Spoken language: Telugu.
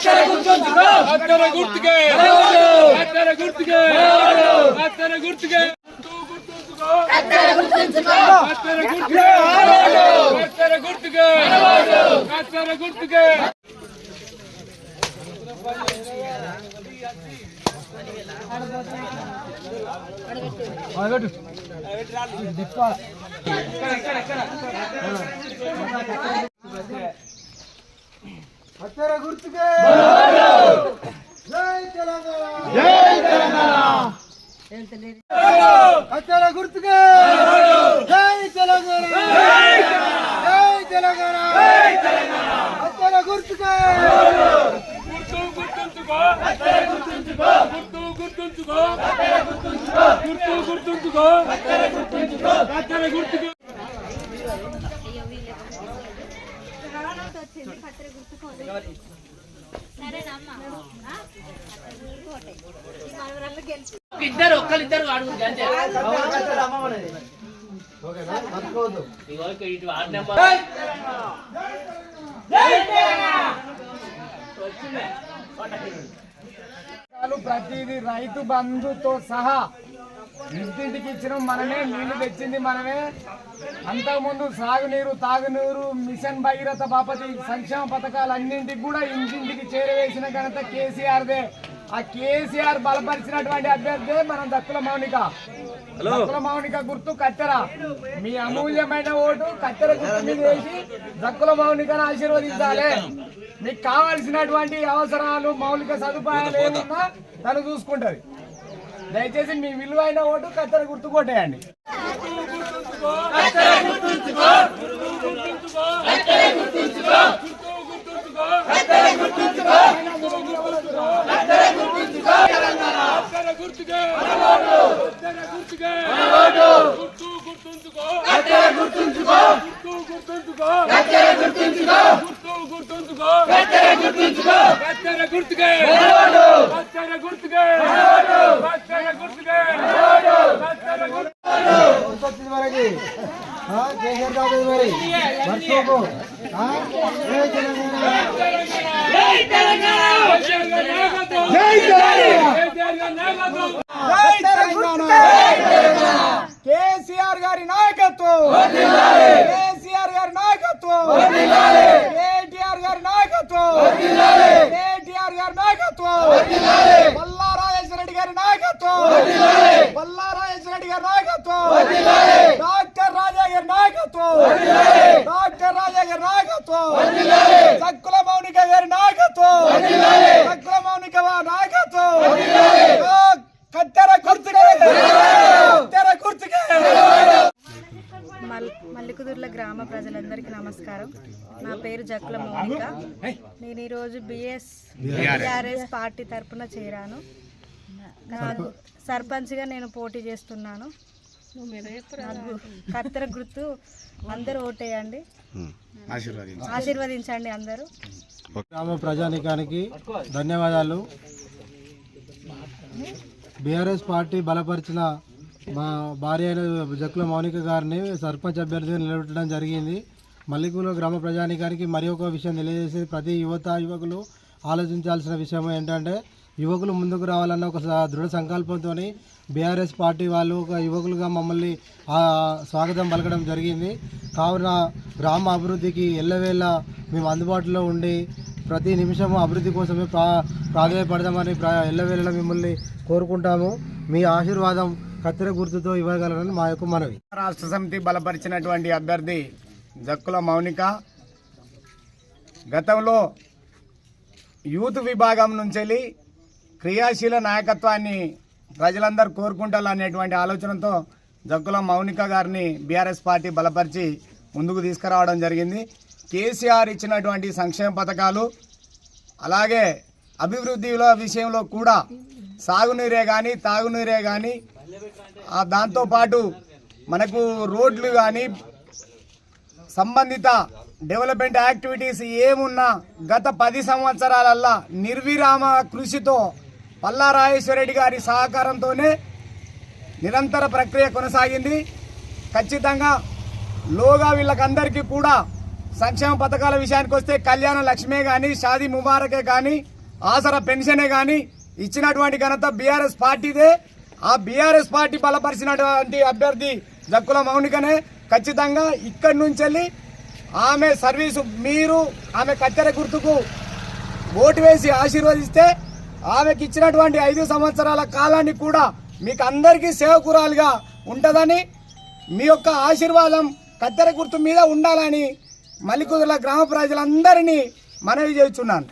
కత్తెర గుర్తుకే కత్తెర గుర్తుకే కత్తెర గుర్తుకే కత్తెర గుర్తుకే గుర్తుకే కత్తెర గుర్తుకే. జై తెలంగాణ. జై తెలంగాణ. కత్తెర గుర్తుకే. జై తెలంగాణ. జై తెలంగాణ. కత్తెర గుర్తుకే. గుర్తు గుర్తుంచుకో. గుర్తు గుర్తుంచుకో. గుర్తు గుర్తుంచుకో. గుర్తుకోండి సరేనమ్మా ఆ? కోటే. ఇద్దరు ఒక్కరిద్దరు అడుగు రైతు బంధుతో సహా ఇంటింటికి ఇచ్చిన మనమే నీళ్ళు తెచ్చింది మనమే. అంతకుముందు సాగునీరు తాగునీరు మిషన్ భగీరథ బాపతి సంక్షేమ పథకాలు అన్నింటికి కూడా ఇంటింటికి చేరవేసిన ఘనత కేసీఆర్దే. ఆ కేసీఆర్ బలపరిచినటువంటి అభ్యర్థి మన దక్కుల మౌనిక. దక్కుల మౌనిక గుర్తు కత్తెర. మీ అమూల్యమైన ఓటు కత్తెర గుర్తు మీద వేసి దక్కుల మౌనికను ఆశీర్వదించాలి. మీకు కావాల్సినటువంటి అవసరాలు మౌలిక సదుపాయాలు ఏమున్నా తను చూసుకుంటది. దయచేసి మీ విలువైన ఓటు కత్తెర గుర్తు కొట్టేయండి. కత్తెర గుర్తుకే కత్తెర గుర్తుకే గుర్తు గుర్తుంచుకో కత్తెర గుర్తుంచుకో గుర్తు గుర్తుంచుకో కత్తెర గుర్తుంచుకో గుర్తు గుర్తుంచుకో కత్తెర గుర్తుంచుకో కత్తెర గుర్తుకే కత్తెర గుర్తుకే కత్తెర గుర్తుకే కత్తెర గుర్తుకే వచ్చింది మనకి ఆ, కాదు మరి మర్చిపోకు జై తెలంగాణ కేసీఆర్ గారి. నాయకత్వం కేసీఆర్ గారి నాయకత్వం కేటీఆర్ గారి. నాయకత్వం కేటీఆర్ గారి. నాయకత్వం బల్లారాజేశ్వర రెడ్డి గారి నాయకత్వం బల్లారాజేశ్వర రెడ్డి గారి నాయకత్వం నాయకత్వం. డాక్టర్ రాజా గారి నాయకత్వం చక్కుల మౌనిక గారి నాయకత్వం. చక్కుల మౌనిక నాయకత్వం. కత్తెర కత్తెర మల్లికుదుర్ల గ్రామ ప్రజలందరికీ నమస్కారం. నా పేరు జక్కుల మౌనిక. నేను ఈరోజు బిఎస్ బిఆర్ఎస్. పార్టీ తరపున చేరాను. సర్పంచ్గా నేను పోటీ చేస్తున్నాను. కత్తెర గుర్తు అందరూ ఓటేయండి. ఆశీర్వదించండి. అందరూ. గ్రామ ప్రజానికానికి ధన్యవాదాలు. బీఆర్ఎస్ పార్టీ బలపరిచిన మా భార్య అయిన జక్కుల మౌనిక గారిని సర్పంచ్ అభ్యర్థిగా నిలబెట్టడం జరిగింది. మల్లికూరు గ్రామ ప్రజానికానికి మరి ఒక విషయం తెలియజేసి ప్రతి యువత యువకులు ఆలోచించాల్సిన విషయం ఏంటంటే యువకులు ముందుకు రావాలన్న ఒక స- దృఢ సంకల్పంతో బీఆర్ఎస్ పార్టీ వాళ్ళు ఒక యువకులుగా మమ్మల్ని స్వాగతం పలకడం జరిగింది. కావున గ్రామ అభివృద్ధికి ఎల్లవేళ మేము అందుబాటులో ఉండి ప్రతి నిమిషము అభివృద్ధి కోసమే ప్రా ప్రాధాన్యపడదామని ప్రా ఎల్లవేళలా మిమ్మల్ని కోరుకుంటాము. మీ ఆశీర్వాదం కత్తెర గుర్తుతో ఇవ్వగలరని మా యొక్క మనవి. రాష్ట్ర సమితి బలపరిచినటువంటి అభ్యర్థి జక్కుల మౌనిక గతంలో యూత్ విభాగం నుంచి క్రియాశీల నాయకత్వాన్ని ప్రజలందరూ కోరుకుంటారు అనేటువంటి ఆలోచనతో జక్కుల మౌనిక గారిని బీఆర్ఎస్ పార్టీ బలపరిచి ముందుకు తీసుకురావడం జరిగింది. కేసీఆర్ ఇచ్చినటువంటి సంక్షేమ పథకాలు అలాగే అభివృద్ధిలో విషయంలో కూడా సాగునీరే కానీ తాగునీరే కానీ దాంతోపాటు మనకు రోడ్లు కానీ సంబంధిత డెవలప్మెంట్ యాక్టివిటీస్ ఏమున్నా గత పది సంవత్సరాలల్లా నిర్విరామ కృషితో పల్లారాజేశ్వరరెడ్డి గారి సహకారంతోనే నిరంతర ప్రక్రియ కొనసాగింది. ఖచ్చితంగా లోగా వీళ్ళకందరికీ కూడా సంక్షేమ పథకాల విషయానికి వస్తే కళ్యాణ లక్ష్మే కానీ షాదీ ముబారకే కానీ ఆసరా పెన్షనే కానీ ఇచ్చినటువంటి ఘనత బీఆర్ఎస్ పార్టీదే. ఆ బీఆర్ఎస్ పార్టీ బలపరిచినటువంటి అభ్యర్థి జక్కుల మౌనికనే. ఖచ్చితంగా ఇక్కడి నుంచి వెళ్ళి ఆమె సర్వీసు మీరు ఆమె కత్తెర గుర్తుకు ఓటు వేసి ఆశీర్వదిస్తే ఆమెకి ఇచ్చినటువంటి ఐదు సంవత్సరాల కాలాన్ని కూడా మీకు అందరికీ సేవకురాలుగా ఉంటుందని మీ యొక్క ఆశీర్వాదం కత్తెర గుర్తు మీద ఉండాలని మల్లికుదుల గ్రామ ప్రజలందరినీ మనవి చేస్తున్నాను.